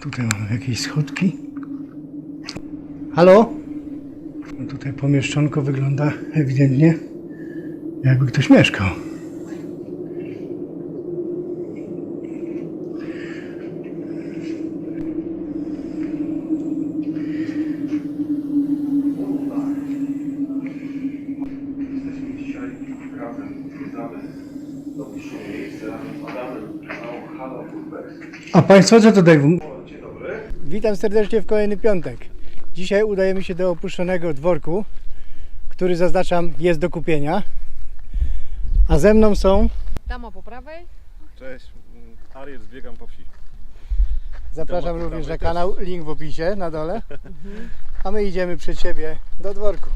Tutaj mamy jakieś schodki. Halo? No tutaj pomieszczonko wygląda ewidentnie jakby ktoś mieszkał. A Państwo co tutaj? w- O, Dzień dobry. Witam serdecznie w kolejny piątek. Dzisiaj udajemy się do opuszczonego dworku, który zaznaczam jest do kupienia. A ze mną są, Dama po prawej. Cześć, mm, Ariel, zbiegam po wsi. zapraszam również na kanał, link w opisie na dole. A my idziemy przed siebie do dworku.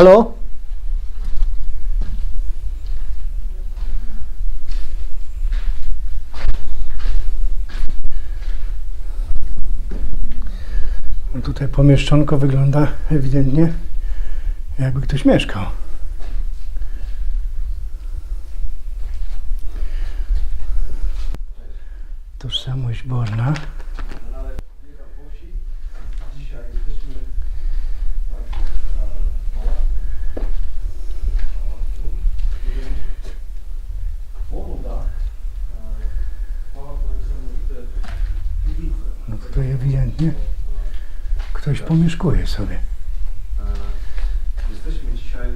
Halo? Tutaj pomieszczonko wygląda ewidentnie jakby ktoś mieszkał. Tożsamość Borna. Ale biegam po wsi. Dzisiaj jesteśmy tak, e, Woda. Pałac ma niesamowite piwnice. No ewidentnie ktoś pomieszkuje sobie. Jesteśmy dzisiaj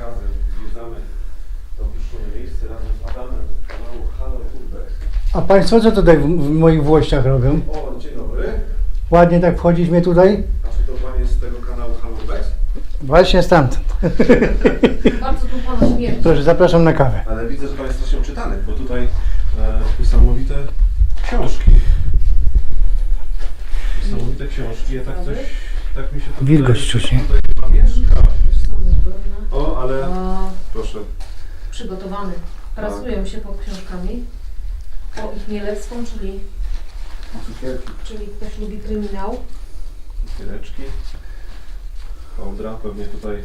razem, zwiedzamy dopuszczone miejsce razem z Adamem z kanału Halo. A Państwo co tutaj w, w moich włościach robią? O, dzień dobry. Ładnie tak wchodzić mnie tutaj? A czy to Pan jest z tego kanału Halo? Właśnie stamtąd. Bardzo tu pana śmierć. Proszę, zapraszam na kawę. Ale widzę, że Pan jest strasznie uczytany, bo tutaj e, niesamowite książki. Książki, ja tak coś, tak mi się to Wilgoć wydaje, że czuć, nie? Tutaj chyba mieszka. O, ale A, proszę. przygotowany. Prasują się pod książkami. O ich Mielewską, czyli, Cukierki, czyli ktoś lubi kryminał. cukiereczki. Kołdra pewnie tutaj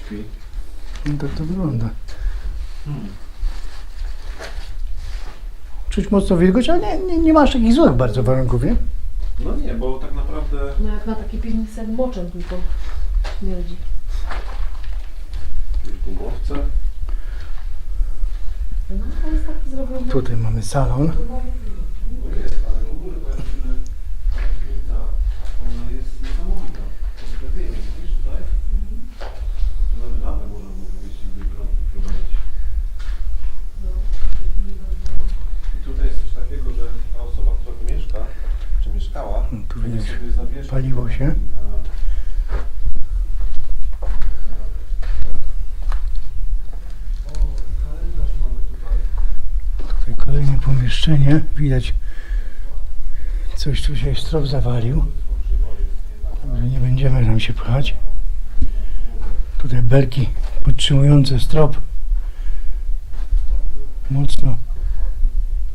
śpi. No tak to wygląda. Hmm. czuć mocno wilgoć, ale nie, nie, nie masz takich złych bardzo warunków, nie? No nie, bo tak naprawdę No jak na takiej piwnicy jak moczem tylko śmierdzi. gumowce. No to jest taki zrobiony. Tutaj mamy salon jest, ale w ogóle powiem Ci, że ta piwnica, ona jest niesamowita. To sklepienie, widzisz tutaj? Tu nawet lampę można było powiesić, by prąd wprowadzić. I tutaj jest coś takiego, że ta osoba, która tu mieszka, czy mieszkała, No, tu będzie widzisz, sobie zawieszać. paliło się. O, kalendarz mamy tutaj. Tutaj kolejne pomieszczenie. Widać, coś tu się strop zawalił. Także nie będziemy tam się pchać. Tutaj belki podtrzymujące strop. Mocno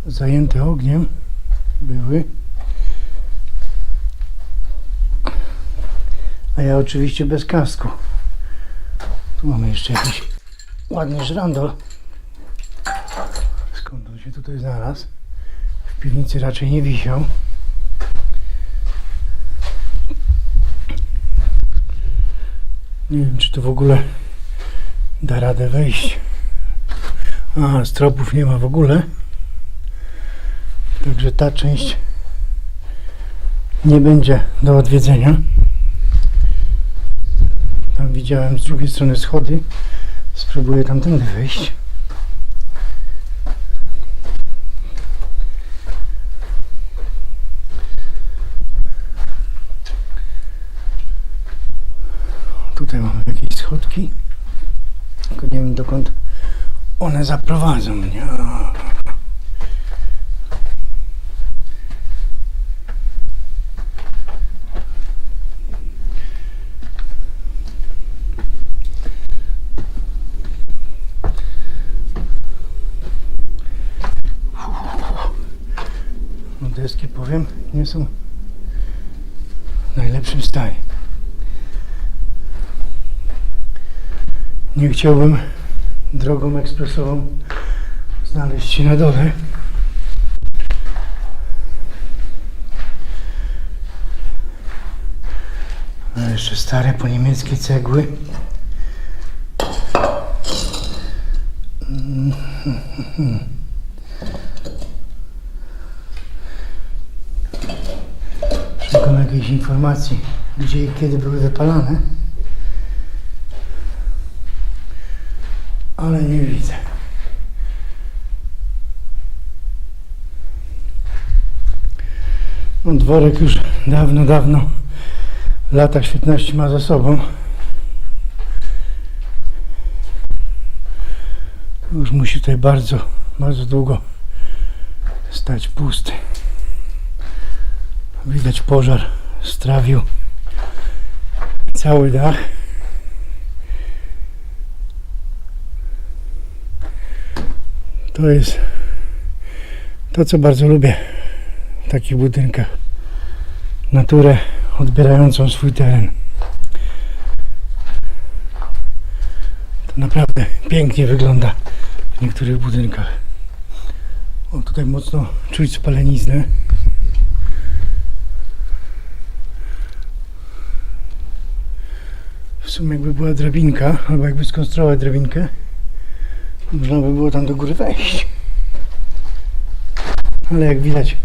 zajęte ogniem były. A ja oczywiście bez kasku. Tu mamy jeszcze jakiś ładny żrandol. Się tutaj znalazł? W piwnicy raczej nie wisiał. Nie wiem, czy to w ogóle da radę wejść. A, stropów nie ma w ogóle. Także ta część nie będzie do odwiedzenia. Tam widziałem z drugiej strony schody. Spróbuję tamtędy wejść. Tutaj mamy jakieś schodki. Tylko nie wiem dokąd one zaprowadzą mnie. No deski powiem nie są w najlepszym stanie. Nie chciałbym drogą ekspresową znaleźć się na dole. A jeszcze stare po niemieckie cegły. Szukam jakiejś informacji, gdzie i kiedy były wypalane. Ale nie widzę. No, dworek już dawno, dawno lata świetności ma za sobą. Już musi tutaj bardzo, bardzo długo stać pusty. Widać pożar strawił cały dach. To jest to, co bardzo lubię w takich budynkach. Naturę odbierającą swój teren. To naprawdę pięknie wygląda w niektórych budynkach. O, tutaj mocno czuć spaleniznę. W sumie jakby była drabinka, albo jakby skonstruować drabinkę, można by było tam do góry wejść. Ale jak widać,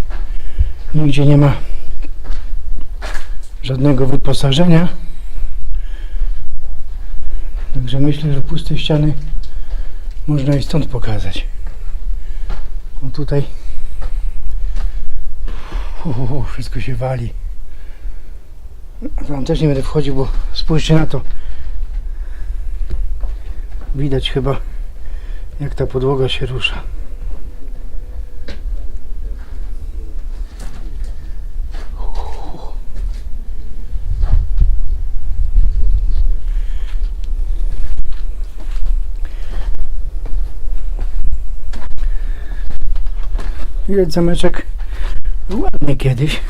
nigdzie nie ma żadnego wyposażenia. Także myślę, że puste ściany można i stąd pokazać. O tutaj wszystko się wali. Tam też nie będę wchodził, bo spójrzcie na to. Widać chyba jak ta podłoga się rusza. Widać zameczek ładny kiedyś.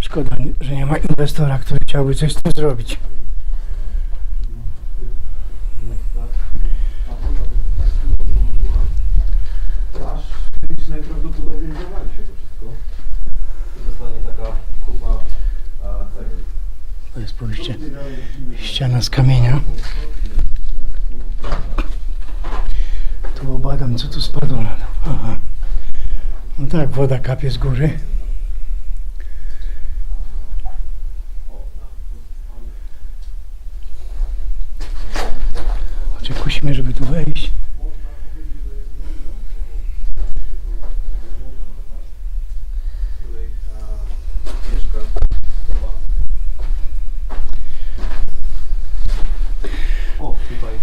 Szkoda, że nie ma inwestora, który chciałby coś z tym zrobić. Ściana z kamienia. Tu obadam, co tu spadło na dół. Aha. No tak, woda kapie z góry. Oczekujmy, żeby tu wejść. Tutaj e, mieszka osoba. O, tutaj.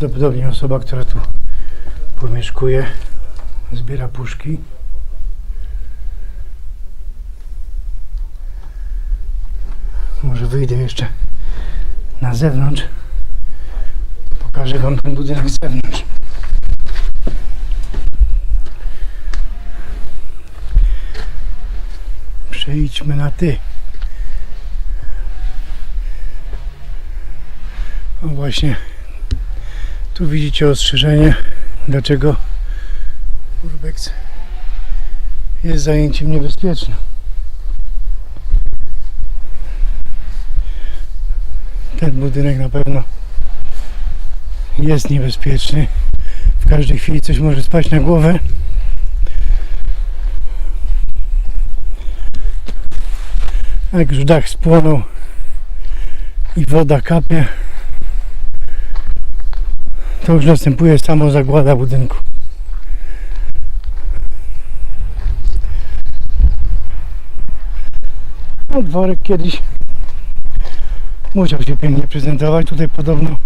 To najprawdopodobniej osoba, która tu pomieszkuje, zbiera puszki. Może wyjdę jeszcze na zewnątrz. Pokażę Wam ten budynek z zewnątrz. Przejdźmy na ty. No właśnie, tu widzicie ostrzeżenie, dlaczego urbex jest zajęciem niebezpiecznym. Ten budynek na pewno jest niebezpieczny. W każdej chwili coś może spaść na głowę. Jak już dach spłonął i woda kapie, to już następuje samo zagłada budynku. No, dworek kiedyś musiał się pięknie prezentować. Tutaj podobno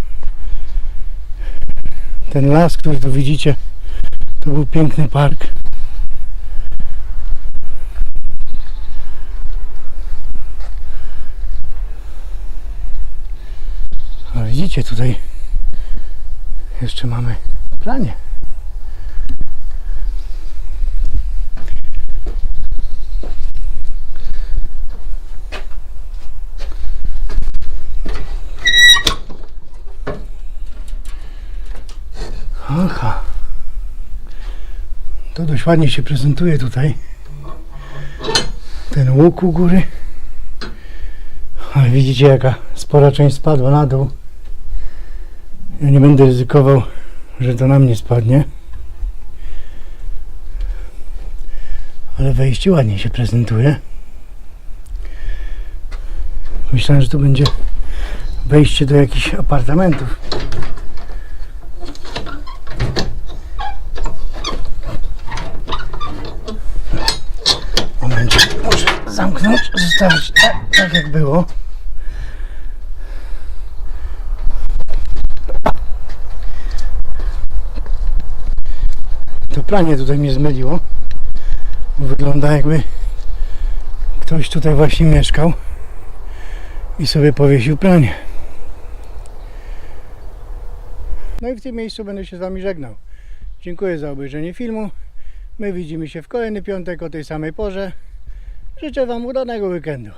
ten las, który tu widzicie, to był piękny park. A widzicie tutaj jeszcze mamy pranie. Aha. To dość ładnie się prezentuje tutaj. Ten łuk u góry. Ale widzicie jaka spora część spadła na dół. Ja nie będę ryzykował, że to na mnie spadnie. Ale wejście ładnie się prezentuje. Myślałem, że to będzie wejście do jakichś apartamentów. Momencie, muszę zamknąć, zostawić tak, tak jak było. To pranie tutaj mnie zmyliło. Wygląda jakby ktoś tutaj właśnie mieszkał i sobie powiesił pranie. No i w tym miejscu będę się z Wami żegnał. Dziękuję za obejrzenie filmu. My widzimy się w kolejny piątek o tej samej porze. Życzę Wam udanego weekendu.